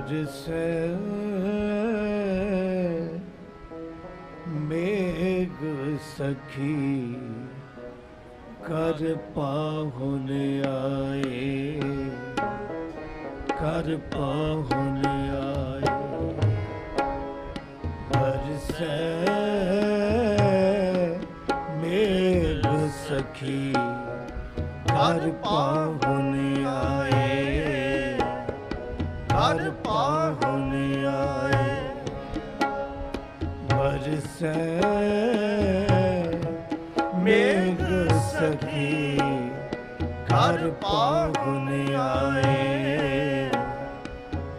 ਬਰਸੈ ਮੇਘ ਸਖੀ ਕਰ ਪਾਹੁਨ ਆਏ, ਕਰ ਪਾਹੁਨ ਆਏ। ਬਰਸੈ ਮੇਘ ਸਖੀ ਕਰ ਪਾਹੁਨ ਆਏ। ਬਰਸੈ ਮੇਘ ਸਖੀ ਕਰ ਪਾਹੁਨ ਆਏ।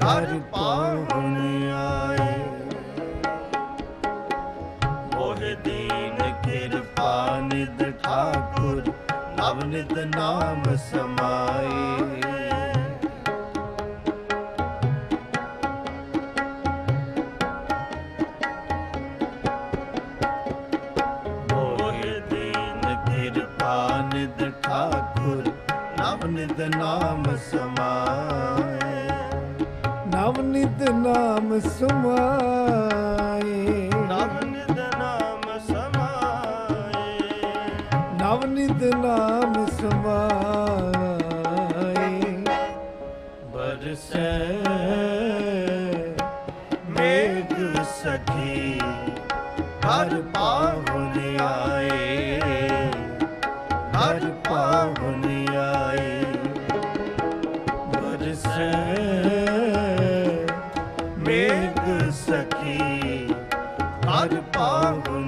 ਕਰ ਪਾਹੁਨ ਆਏ। ਮੋਹ ਦੀਨ ਕਿਰਪਾ ਨਿਦ ਠਾਕੁਰ, ਨਵ ਨਿਦ ਨਾਮ ਸਮਾਏ। ਨਵ ਨਾਮ ਸਮਾਏ। ਨਵ ਨਿਦ ਨਾਮ ਸਮਾਏ। ਹਰ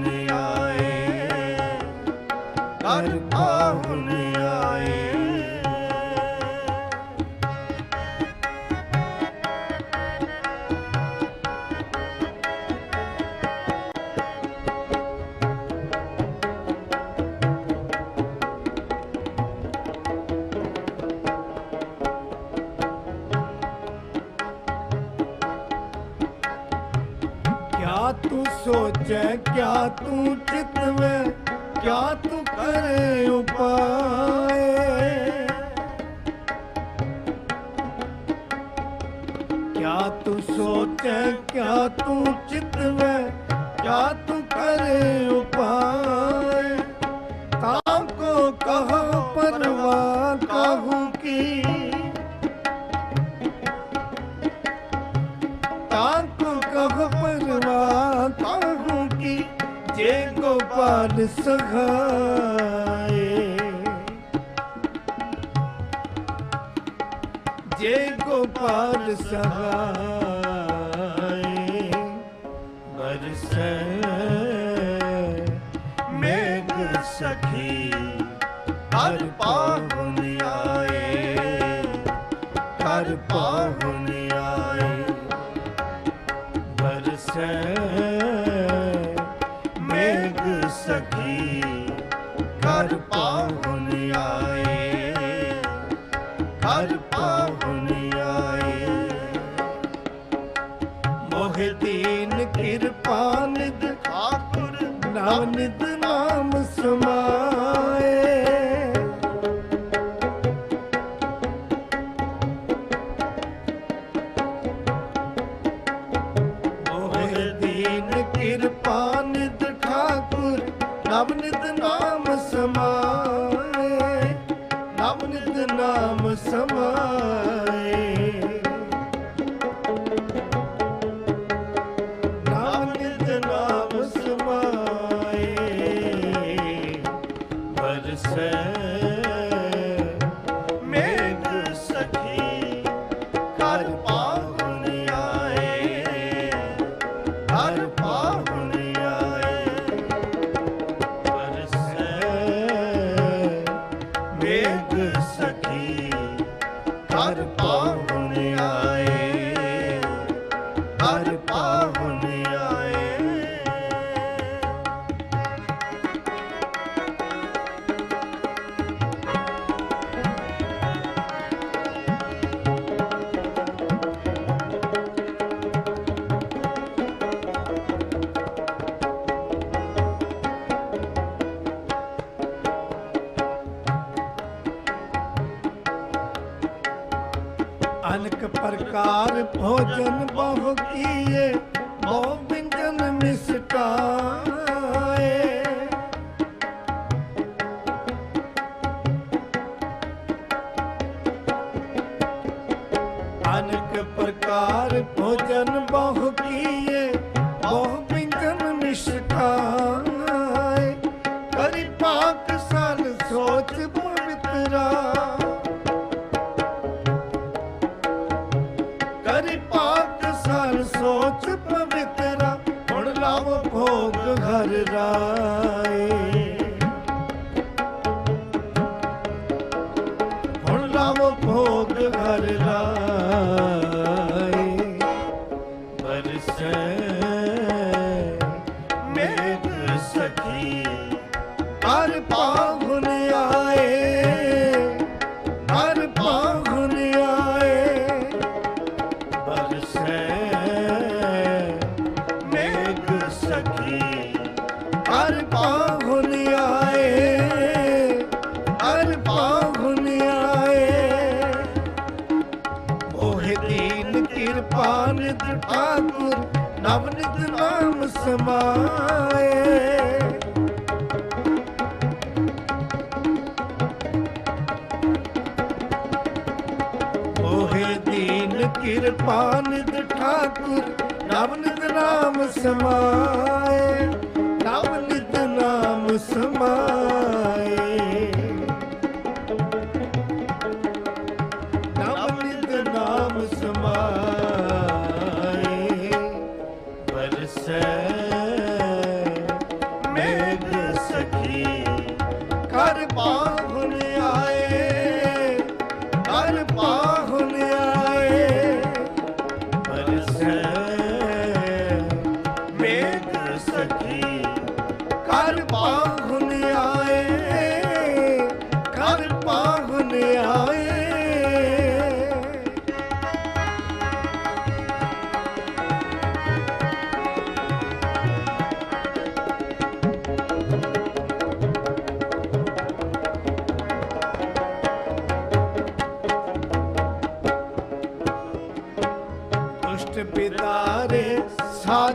सोचे क्या तू चितवे क्या तू करे उपाय क्या तू सोचे क्या तू चितवे क्या तू करे उपाय ਮਨ ਜੇ ਗੋਪਾਲ ਸਹਾਏ ਬਰਸੈ ਮੇਗ ਸਖੀ ਹਰ ਪਾਹੁਨੀ அவன் நித்து ਅਨਕ ਪ੍ਰਕਾਰ ਭੋਜਨ ਬਹੁ ਕੀਏ ਬਹੁ ਵਿੰਜਨ ਮਿਸਟਾਏ ਸਖੀ ਹਰ ਪਾਹੁਨ ਆਏ, ਹਰ ਪਾਹੁਨ ਆਏ। ਬਰਸੈ ਮੇਘ ਸਖੀ, ਹਰ ਪਾਹੁਨ ਆਏ, ਹਰ ਪਾਹੁਨ ਆਏ। ਮੋਹਿ ਦੀਨ ਕਿਰਪਾ ਨਿਤ ਠਾਕੁਰ ਨਵਨਿਤ ਨਾਮ ਸਮਾਏ। ਕਿਰਪਾ ਨਿਤ ਠਾਕੁਰ ਨਵ ਨਿਤ ਨਾਮ ਸਮਾਏ ਨਵ ਨਿਤ ਨਾਮ ਸਮਾਏ।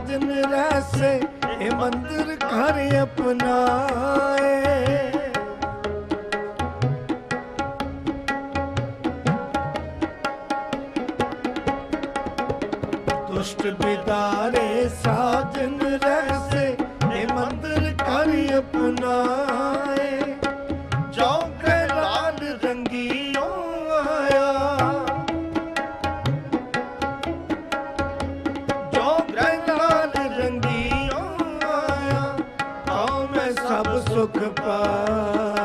ਸਾਜਨ ਰਹਿਸੇ ਇਹ ਮੰਦਰ ਘਰ ਅਪਨਾਏ ਦੁਸ਼ਟ ਪਿਤਾਰੇ ਸਾਜਨ ਰਹਿਸੇ ਇਹ ਮੰਦਰ ਘਰ ਅਪਨਾਏ ਸੁਖ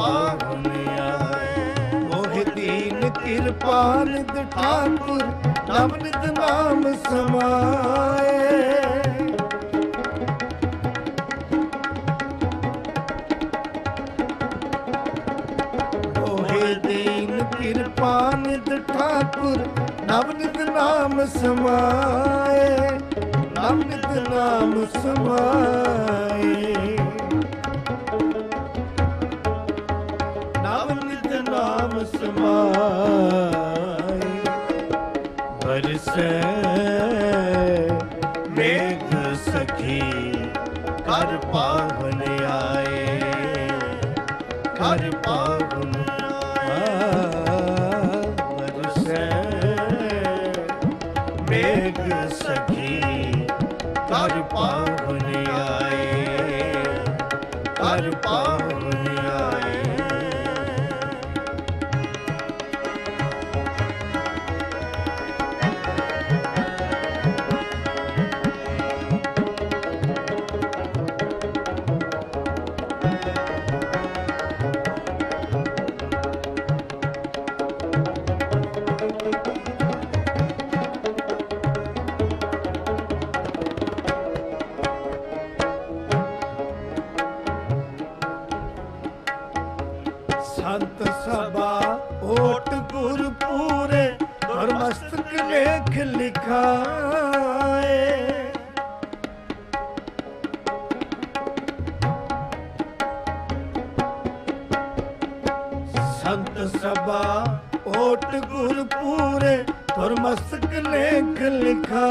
ਕਰ ਪਾਹੁਨ ਠਾਕੁਰ ਨਵਨਿਤ ਨਾਮ ਸਮਾਏ। ਹੋਏ ਦੀਨ ਕਿਰਪਾ ਠਾਕੁਰ ਨਵ ਨਾਮ ਸਮਾਏ। ਨਵ ਨਾਮ ਸਮਾਏ। ਨਾਮ ਸਮਾਏ ਬਰਸੈ ਮੇਘ ਸਖੀ ਕਰ ਪਾ ਸੰਤ ਸਭਾ ਓਟ ਗੁਰ ਪੂਰੇ ਔਰ ਮਸਤਕ ਲੇਖ ਲਿਖਾ।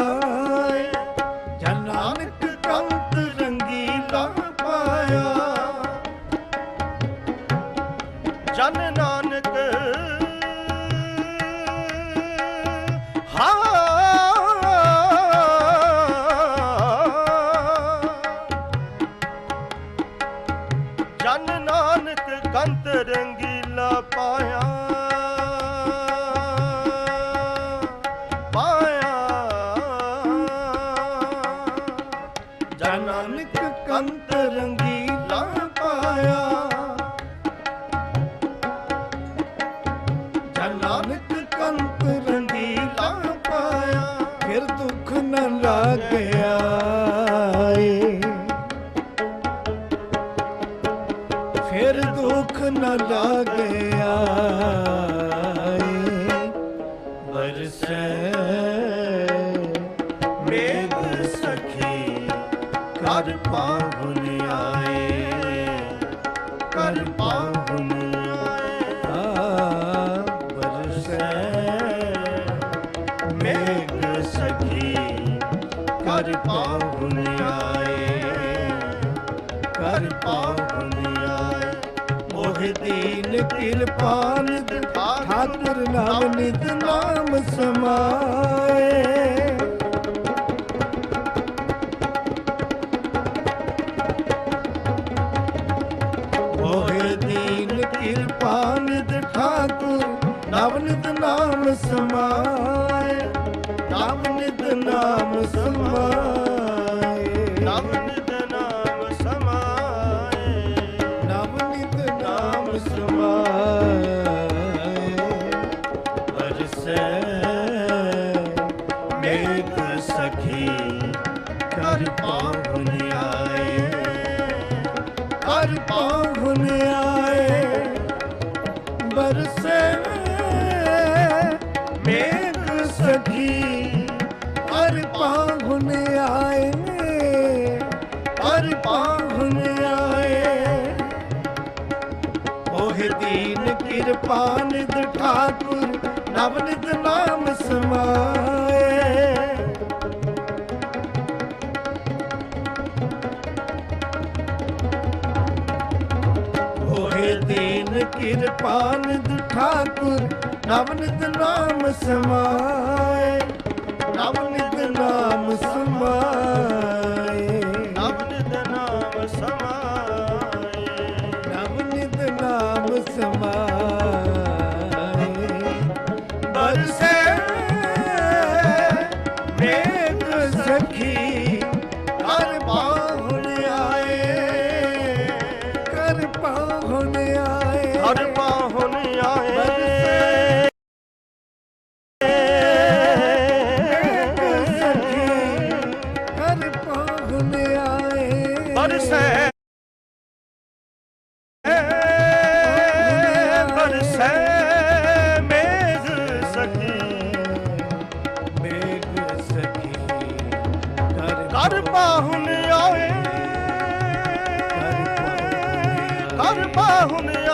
ਨ ਏ ਫਿਰ ਦੁੱਖ ਨਾ ਲੱਗਿਆ ਏ ਬਰਸੈ ਮੇਘ ਸਖੀ, ਕਰ ਪਾਹੁਨ ਆਏ। ਕਰ ਪਾਹੁਨ ਆਏ। ਆ ਬਰਸੈ ਕਰ ਪਾਹੁਨ ਆਏ ਕਰ ਪਾਹੁਨ ਆਏ ਮੋਹ ਦੀਨ ਕਿਰਪਾਨ ਠਾਕੁਰ ਨਾਮ ਨਿਤ ਨਾਮ ਸਮਾਏ। ਹੋਏ ਦੀਨ ਕਿਰਪਾ ਨਿਧ ਠਾਕੁਰ ਨਵ ਨਿਤ ਨਾਮ ਸਮਾਏ। ਨਵ ਨਿਤ ਨਾਮ ਸਮਾਏ। ਨਵ ਨਿਤ ਨਾਮ ਸਮਾਏ। ਨਵ ਨਿਤ ਨਾਮ ਸਮਾਏ। ਵਰਸੈ ਮੇਘ ਸਖੀ ਕਰ ਪਾਹੁਨ ਆਏ ਕਰ ਪਾਹੁਨ ਆਏ ਬਰਸੇ ਮੇਘ ਸਖੀ ਪਾਹੁਨ ਆਏ ਕਰ ਪਾਹੁਨ ਆਏ ਓਹ ਦੀਨ ਕਿਰਪਾਨ ਠਾਕੁਰ ਨਵਨਿਤ ਨਾਮ ਸਮਾਏ ਹੋਏ ਦੀਨ ਕਿਰਪਾਨ ਠਾਕੁਰ ਨਵਨਿਤ ਨਾਮ ਸਮਾਏ ਸਖੀ ਕਰ ਕਰ ਆਏ। ਕਰ ਪਾਹੁਨ